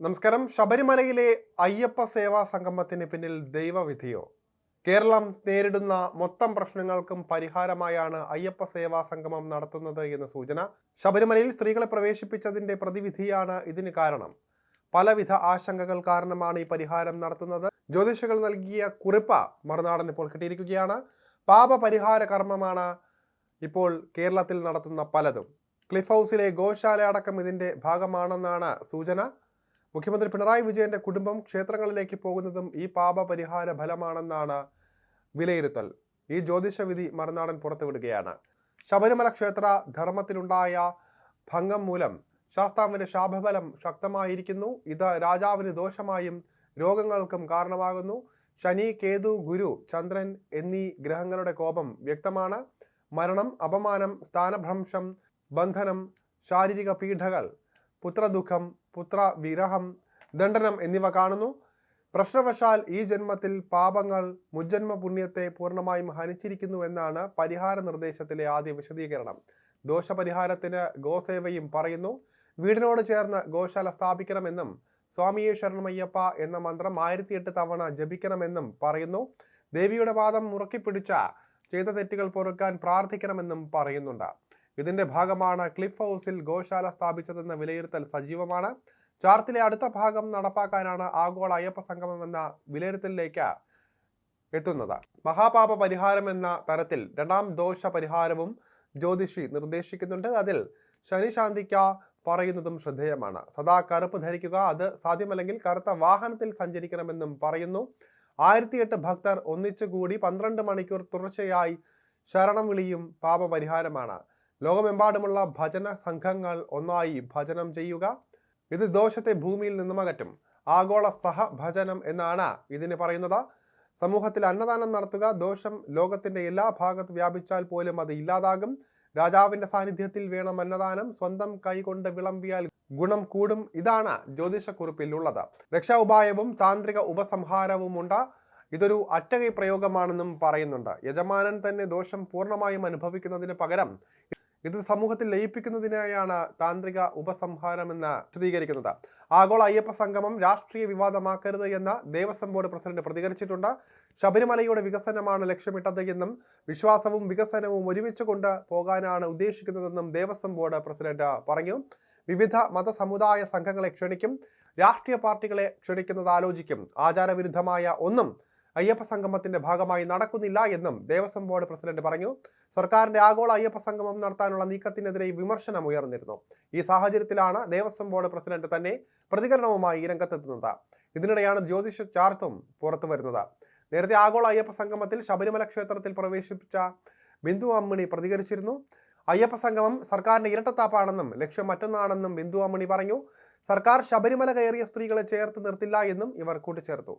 നമസ്കാരം. ശബരിമലയിലെ അയ്യപ്പ സേവാ സംഗമത്തിന് പിന്നിൽ ദൈവവിധിയോ? കേരളം നേരിടുന്ന മൊത്തം പ്രശ്നങ്ങൾക്കും പരിഹാരമായാണ് അയ്യപ്പ സേവാ സംഗമം നടത്തുന്നത് എന്ന സൂചന ശബരിമലയിൽ സ്ത്രീകളെ പ്രവേശിപ്പിച്ചതിന്റെ പ്രതിവിധിയാണ് ഇതിന് കാരണം. പലവിധ ആശങ്കകൾ കാരണമാണ് ഈ പരിഹാരം നടത്തുന്നത്. ജ്യോതിഷികൾ നൽകിയ കുറിപ്പ് മറുനാടൻ ഇപ്പോൾ കിട്ടിയിരിക്കുകയാണ്. പാപ പരിഹാര കർമ്മമാണ് ഇപ്പോൾ കേരളത്തിൽ നടത്തുന്ന പലതും. ക്ലിഫ് ഹൗസിലെ ഗോശാല അടക്കം ഇതിന്റെ ഭാഗമാണെന്നാണ് സൂചന. മുഖ്യമന്ത്രി പിണറായി വിജയന്റെ കുടുംബം ക്ഷേത്രങ്ങളിലേക്ക് പോകുന്നതും ഈ പാപ പരിഹാര ഫലമാണെന്നാണ് വിലയിരുത്തൽ. ഈ ജ്യോതിഷവിധി മറുനാടൻ പുറത്തുവിടുകയാണ്. ശബരിമല ക്ഷേത്ര ധർമ്മത്തിലുണ്ടായ ഭംഗം മൂലം ശാസ്താവിന്റെ ശാപഫലം ശക്തമായിരിക്കുന്നു. ഇത് രാജാവിന് ദോഷമായും രോഗങ്ങൾക്കും കാരണമാകുന്നു. ശനി കേതു ഗുരു ചന്ദ്രൻ എന്നീ ഗ്രഹങ്ങളുടെ കോപം വ്യക്തമാണ്. മരണം അപമാനം സ്ഥാനഭ്രംശം ബന്ധനം ശാരീരിക പീഡകൾ പുത്രദുഃഖം പുത്ര വിരഹം ദണ്ഡനം എന്നിവ കാണുന്നു. പ്രശ്നവശാൽ ഈ ജന്മത്തിൽ പാപങ്ങൾ മുജ്ജന്മ പുണ്യത്തെ പൂർണമായും ഹനിച്ചിരിക്കുന്നു എന്നാണ് പരിഹാര നിർദ്ദേശത്തിലെ ആദ്യ വിശദീകരണം. ദോഷപരിഹാരത്തിന് ഗോസേവയും പറയുന്നു വീടിനോട് ചേർന്ന് ഗോശാല സ്ഥാപിക്കണമെന്നും സ്വാമിയെ ശരണമയ്യപ്പ എന്ന മന്ത്രം ആയിരത്തി എട്ട് തവണ ജപിക്കണമെന്നും പറയുന്നു. ദേവിയുടെ പാദം മുറുക്കിപ്പിടിച്ച ചെയ്ത തെറ്റുകൾ പൊറുക്കാൻ പ്രാർത്ഥിക്കണമെന്നും പറയുന്നുണ്ട്. ഇതിന്റെ ഭാഗമാണ് ക്ലിഫ് ഹൗസിൽ ഗോശാല സ്ഥാപിച്ചതെന്ന വിലയിരുത്തൽ സജീവമാണ്. ചാർത്തിലെ അടുത്ത ഭാഗം നടപ്പാക്കാനാണ് ആഗോള അയ്യപ്പ സംഗമം എന്ന വിലയിരുത്തലിലേക്ക് എത്തുന്നത്. മഹാപാപ പരിഹാരം എന്ന തരത്തിൽ രണ്ടാം ദോഷ പരിഹാരവും ജ്യോതിഷി നിർദ്ദേശിക്കുന്നുണ്ട്. അതിൽ ശനിശാന്തിക്ക പറയുന്നതും ശ്രദ്ധേയമാണ്. സദാ കറുപ്പ് ധരിക്കുക അത് സാധ്യമല്ലെങ്കിൽ കറുത്ത വാഹനത്തിൽ സഞ്ചരിക്കണമെന്നും പറയുന്നു. ആയിരത്തിയെട്ട് ഭക്തർ ഒന്നിച്ചുകൂടി പന്ത്രണ്ട് മണിക്കൂർ തുടർച്ചയായി ശരണം വിളിയും പാപപരിഹാരമാണ്. ലോകമെമ്പാടുമുള്ള ഭജന സംഘങ്ങൾ ഒന്നായി ഭജനം ചെയ്യുക. ഇത് ദോഷത്തെ ഭൂമിയിൽ നിന്നും അകറ്റും. ആഗോള സഹഭജനം എന്നാണ് ഇതിന് പറയുന്നത്. സമൂഹത്തിൽ അന്നദാനം നടത്തുക ദോഷം ലോകത്തിന്റെ എല്ലാ ഭാഗത്ത് വ്യാപിച്ചാൽ പോലും അത് ഇല്ലാതാകും. രാജാവിന്റെ സാന്നിധ്യത്തിൽ വേണം അന്നദാനം. സ്വന്തം കൈകൊണ്ട് വിളമ്പിയാൽ ഗുണം കൂടും. ഇതാണ് ജ്യോതിഷക്കുറിപ്പിലുള്ളത്. രക്ഷാ ഉപായവും താന്ത്രിക ഉപസംഹാരവും ഉപസംഹാരവുമുണ്ട് ഇതൊരു അറ്റകൈ പ്രയോഗമാണെന്നും പറയുന്നുണ്ട്. യജമാനൻ തന്നെ ദോഷം പൂർണമായും അനുഭവിക്കുന്നതിന് പകരം ഇത് സമൂഹത്തിൽ ലയിപ്പിക്കുന്നതിനായാണ് താന്ത്രിക ഉപസംഹാരമെന്ന് വിശദീകരിക്കുന്നത്. ആഗോള അയ്യപ്പ സംഗമം രാഷ്ട്രീയ വിവാദമാക്കരുത് എന്ന് ദേവസ്വം ബോർഡ് പ്രസിഡന്റ് പ്രതികരിച്ചിട്ടുണ്ട്. ശബരിമലയുടെ വികസനമാണ് ലക്ഷ്യമിട്ടത് എന്നും വിശ്വാസവും വികസനവും ഒരുമിച്ച് കൊണ്ട് പോകാനാണ് ഉദ്ദേശിക്കുന്നതെന്നും ദേവസ്വം ബോർഡ് പ്രസിഡന്റ് പറഞ്ഞു. വിവിധ മതസമുദായ സംഘങ്ങളെ ക്ഷണിക്കും രാഷ്ട്രീയ പാർട്ടികളെ ക്ഷണിക്കുന്നത് ആലോചിക്കും. ആചാരവിരുദ്ധമായ ഒന്നും അയ്യപ്പ സംഗമത്തിന്റെ ഭാഗമായി നടക്കുന്നില്ല എന്നും ദേവസ്വം ബോർഡ് പ്രസിഡന്റ് പറഞ്ഞു. സർക്കാരിന്റെ ആഗോള അയ്യപ്പ സംഗമം നടത്താനുള്ള നീക്കത്തിനെതിരെ വിമർശനം ഉയർന്നിരുന്നു. ഈ സാഹചര്യത്തിലാണ് ദേവസ്വം ബോർഡ് പ്രസിഡന്റ് തന്നെ പ്രതികരണവുമായി രംഗത്തെത്തുന്നത്. ഇതിനിടെയാണ് ജ്യോതിഷ ചാർത്തും പുറത്തു വരുന്നത്. നേരത്തെ ആഗോള അയ്യപ്പ സംഗമത്തിൽ ശബരിമല ക്ഷേത്രത്തിൽ പ്രവേശിപ്പിച്ച ബിന്ദു അമ്മണി പ്രതികരിച്ചിരുന്നു. അയ്യപ്പ സംഗമം സർക്കാരിന്റെ ഇരട്ടത്താപ്പാണെന്നും ലക്ഷ്യം മറ്റൊന്നാണെന്നും ബിന്ദു അമ്മണി പറഞ്ഞു. സർക്കാർ ശബരിമല കയറിയ സ്ത്രീകളെ ചേർത്ത് നിർത്തില്ല എന്നും ഇവർ കൂട്ടിച്ചേർത്തു.